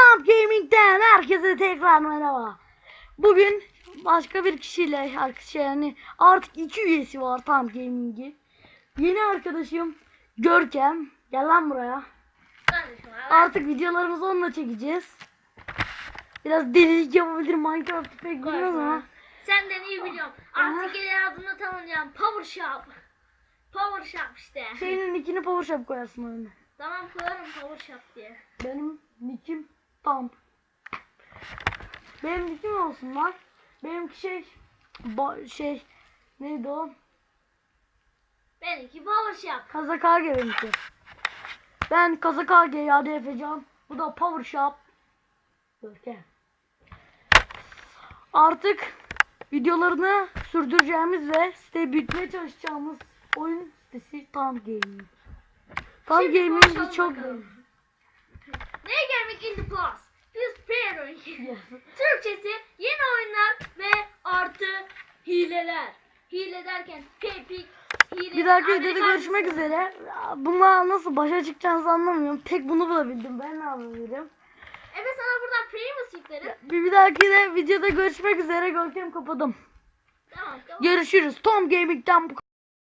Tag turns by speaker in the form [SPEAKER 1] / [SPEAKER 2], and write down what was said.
[SPEAKER 1] Tam Gaming'den herkese tekrar merhaba. Bugün başka bir kişiyle arkadaşlar yani artık iki üyesi var Tam Gaming'i. Yeni arkadaşım Görkem. Gel lan buraya. Artık videolarımızı onunla çekeceğiz. Biraz delilik yapabilir Minecraft'ı pek bilmiyorum ama.
[SPEAKER 2] Senden iyi biliyorum. Artık el adını tanıyacağım. Power Shop. Power Shop işte.
[SPEAKER 1] Senin nickini Power Shop koyarsın önüne.
[SPEAKER 2] Tamam koyarım Power Shop diye.
[SPEAKER 1] Benim nickim Thump. Benim nickim olsun lan. Benimki şey şey neydi o?
[SPEAKER 2] Benimki Power Shop.
[SPEAKER 1] Kazakage benimki. Ben Kazakage ya Efecan. Bu da Power Shop. Görkem. Artık videolarını sürdüreceğimiz ve siteyi büyütmeye çalışacağımız oyun sitesi Tam Gaming. Tam
[SPEAKER 2] konuşalım
[SPEAKER 1] çok.
[SPEAKER 2] Neye gelmek in the Türkçesi yeni oyunlar ve artı hileler. Hile derken pepik, hile.
[SPEAKER 1] Bir dahaki videoda görüşmek üzere. Bununla nasıl başa çıkacağınızı anlamıyorum. Tek bunu bulabildim. Ben ne yapabilirim?
[SPEAKER 2] Evet sana buradan famous yüklerim.
[SPEAKER 1] Bir, bir dahaki de videoda görüşmek üzere. Görkem kapadım.
[SPEAKER 2] Tamam tamam.
[SPEAKER 1] Görüşürüz. Tom Gaming'den bu.